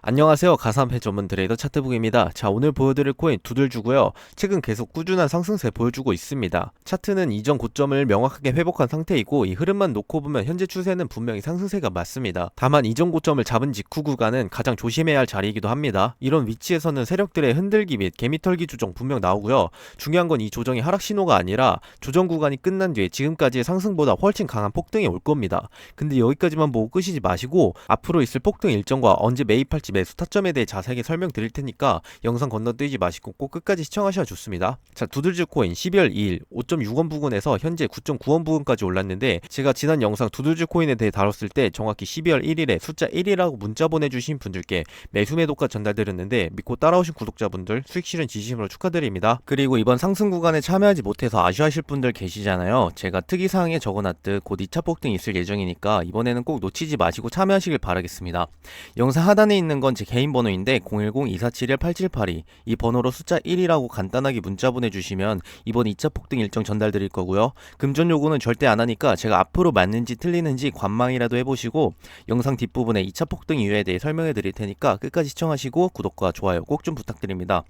안녕하세요. 가상화폐 전문 트레이더 차트북입니다. 자, 오늘 보여드릴 코인 두들주고요. 최근 계속 꾸준한 상승세 보여주고 있습니다. 차트는 이전 고점을 명확하게 회복한 상태이고 이 흐름만 놓고 보면 현재 추세는 분명히 상승세가 맞습니다. 다만 이전 고점을 잡은 직후 구간은 가장 조심해야 할 자리이기도 합니다. 이런 위치에서는 세력들의 흔들기 및 개미털기 조정 분명 나오고요. 중요한 건 이 조정이 하락 신호가 아니라 조정 구간이 끝난 뒤에 지금까지의 상승보다 훨씬 강한 폭등이 올 겁니다. 근데 여기까지만 보고 끄시지 마시고 앞으로 있을 폭등 일정과 언제 매입할지 매수 타점에 대해 자세하게 설명드릴 테니까 영상 건너뛰지 마시고 꼭 끝까지 시청하셔야 좋습니다. 자, 두들즈 코인 12월 2일 5.6원 부근에서 현재 9.9원 부근까지 올랐는데 제가 지난 영상 두들즈 코인에 대해 다뤘을 때 정확히 12월 1일에 숫자 1이라고 문자 보내주신 분들께 매수 매도가 전달드렸는데 믿고 따라오신 구독자분들 수익 실현 지심으로 축하드립니다. 그리고 이번 상승 구간에 참여하지 못해서 아쉬워하실 분들 계시잖아요. 제가 특이사항에 적어놨듯 곧 2차 폭등이 있을 예정이니까 이번에는 꼭 놓치지 마시고 참여하시길 바라겠습니다. 영상 하단에 있는 건 제 개인 번호인데 010-2471-8782 이 번호로 숫자 1이라고 간단하게 문자 보내주시면 이번 2차 폭등 일정 전달드릴 거고요. 금전 요구는 절대 안 하니까 제가 앞으로 맞는지 틀리는지 관망이라도 해보시고 영상 뒷부분에 2차 폭등 이유에 대해 설명해 드릴 테니까 끝까지 시청하시고 구독과 좋아요 꼭 좀 부탁드립니다.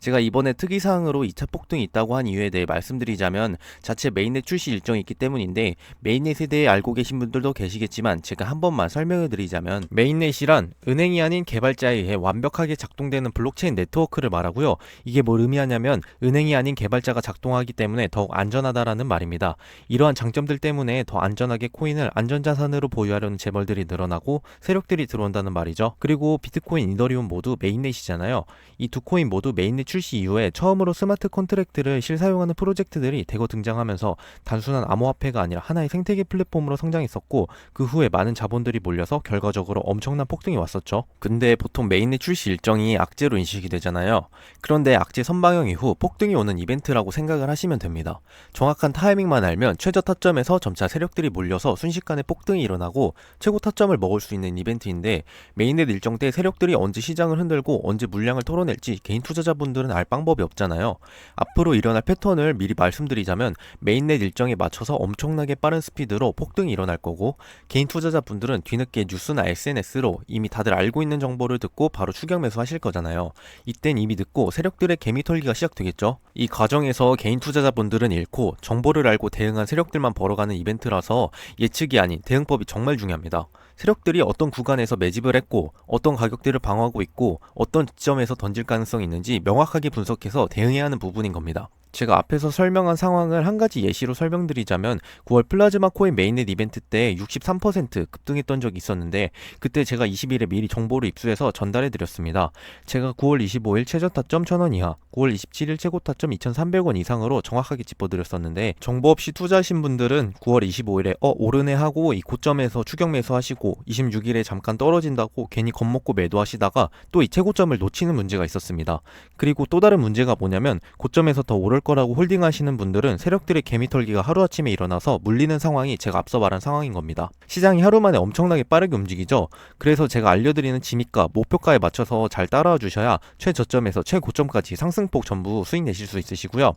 제가 이번에 특이사항으로 2차 폭등이 있다고 한 이유에 대해 말씀드리자면 자체 메인넷 출시 일정이 있기 때문인데 메인넷에 대해 알고 계신 분들도 계시겠지만 제가 한 번만 설명해 드리자면 메인넷이란 은행이 아닌 개발자에 의해 완벽하게 작동되는 블록체인 네트워크를 말하고요. 이게 뭘 의미하냐면 은행이 아닌 개발자가 작동하기 때문에 더욱 안전하다라는 말입니다. 이러한 장점들 때문에 더 안전하게 코인을 안전자산으로 보유하려는 재벌들이 늘어나고 세력들이 들어온다는 말이죠. 그리고 비트코인, 이더리움 모두 메인넷이잖아요. 이 두 코인 모두 메인 넷 출시 이후에 처음으로 스마트 컨트랙트를 실사용하는 프로젝트들이 대거 등장하면서 단순한 암호화폐가 아니라 하나의 생태계 플랫폼으로 성장했었고 그 후에 많은 자본들이 몰려서 결과적으로 엄청난 폭등이 왔었죠. 근데 보통 메인넷 출시 일정이 악재로 인식이 되잖아요. 그런데 악재 선방영 이후 폭등이 오는 이벤트라고 생각을 하시면 됩니다. 정확한 타이밍만 알면 최저 타점에서 점차 세력들이 몰려서 순식간에 폭등이 일어나고 최고 타점을 먹을 수 있는 이벤트인데 메인넷 일정 때 세력들이 언제 시장을 흔들고 언제 물량을 털어낼지 개인 투자자 분들은 알 방법이 없잖아요. 앞으로 일어날 패턴을 미리 말씀드리자면 메인넷 일정에 맞춰서 엄청나게 빠른 스피드로 폭등이 일어날 거고 개인 투자자분들은 뒤늦게 뉴스나 SNS로 이미 다들 알고 있는 정보를 듣고 바로 추격 매수하실 거잖아요. 이땐 이미 늦고 세력들의 개미 털기가 시작되겠죠. 이 과정에서 개인 투자자분들은 잃고 정보를 알고 대응한 세력들만 벌어가는 이벤트라서 예측이 아닌 대응법이 정말 중요합니다. 세력들이 어떤 구간에서 매집을 했고 어떤 가격대를 방어하고 있고 어떤 지점에서 던질 가능성이 있는지 명확하게 분석해서 대응해야 하는 부분인 겁니다. 제가 앞에서 설명한 상황을 한 가지 예시로 설명드리자면 9월 플라즈마 코인 메인넷 이벤트 때 63% 급등했던 적이 있었는데 그때 제가 20일에 미리 정보를 입수해서 전달해 드렸습니다. 제가 9월 25일 최저 타점 1000원 이하, 9월 27일 최고 타점 2300원 이상으로 정확하게 짚어 드렸었는데 정보 없이 투자하신 분들은 9월 25일에 어 오르네 하고 이 고점에서 추격 매수하시고 26일에 잠깐 떨어진다고 괜히 겁먹고 매도하시다가 또 이 최고점을 놓치는 문제가 있었습니다. 그리고 또 다른 문제가 뭐냐면 고점에서 더 오를 거라고 홀딩하시는 분들은 세력들의 개미털기가 하루아침에 일어나서 물리는 상황이 제가 앞서 말한 상황인 겁니다. 시장이 하루 만에 엄청나게 빠르게 움직이죠. 그래서 제가 알려드리는 진입가, 목표가에 맞춰서 잘 따라와 주셔야 최저점에서 최고점까지 상승폭 전부 수익 내실 수 있으시고요.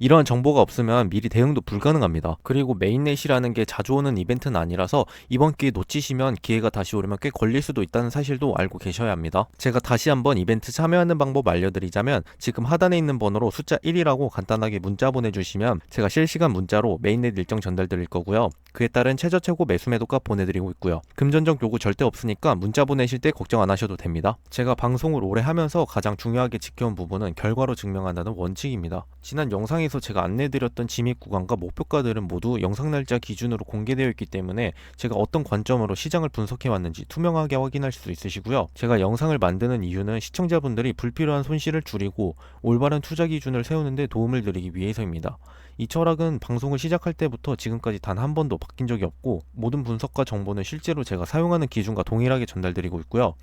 이러한 정보가 없으면 미리 대응도 불가능합니다. 그리고 메인넷이라는 게 자주 오는 이벤트는 아니라서 이번 기회 놓치시면 기회가 다시 오르면 꽤 걸릴 수도 있다는 사실도 알고 계셔야 합니다. 제가 다시 한번 이벤트 참여하는 방법 알려드리자면 지금 하단에 있는 번호로 숫자 1이라고 간단 하게 문자 보내주시면 제가 실시간 문자로 메인넷 일정 전달드릴 거고요. 그에 따른 최저 최고 매수 매도가 보내드리고 있고요. 금전적 요구 절대 없으니까 문자 보내실 때 걱정 안 하셔도 됩니다. 제가 방송을 오래 하면서 가장 중요하게 지켜온 부분은 결과로 증명한다는 원칙입니다. 지난 영상에서 제가 안내드렸던 진입 구간과 목표가들은 모두 영상 날짜 기준으로 공개되어 있기 때문에 제가 어떤 관점으로 시장을 분석해 왔는지 투명하게 확인할 수 있으시고요. 제가 영상을 만드는 이유는 시청자분들이 불필요한 손실을 줄이고 올바른 투자 기준을 세우는데 도움을 드리기 위해서입니다. 이 철학은 방송을 시작할 때부터 지금까지 단 한 번도 바뀐 적이 없고 모든 분석과 정보는 실제로 제가 사용하는 기준과 동일하게 전달드리고 있고요.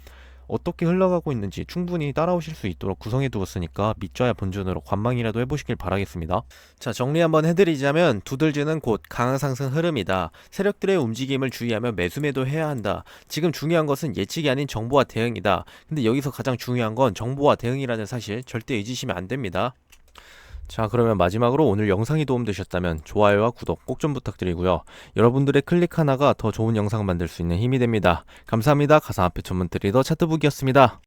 어떻게 흘러가고 있는지 충분히 따라오실 수 있도록 구성해 두었으니까 밑좌야 본전으로 관망이라도 해보시길 바라겠습니다. 자 정리 한번 해드리자면 두들지는 곧 강한 상승 흐름이다. 세력들의 움직임을 주의하며 매수매도 해야 한다. 지금 중요한 것은 예측이 아닌 정보와 대응이다. 근데 여기서 가장 중요한 건 정보와 대응이라는 사실 절대 잊으시면 안 됩니다. 자, 그러면 마지막으로 오늘 영상이 도움되셨다면 좋아요와 구독 꼭 좀 부탁드리고요. 여러분들의 클릭 하나가 더 좋은 영상 만들 수 있는 힘이 됩니다. 감사합니다. 가상화폐 전문 트레이더 차트북이었습니다.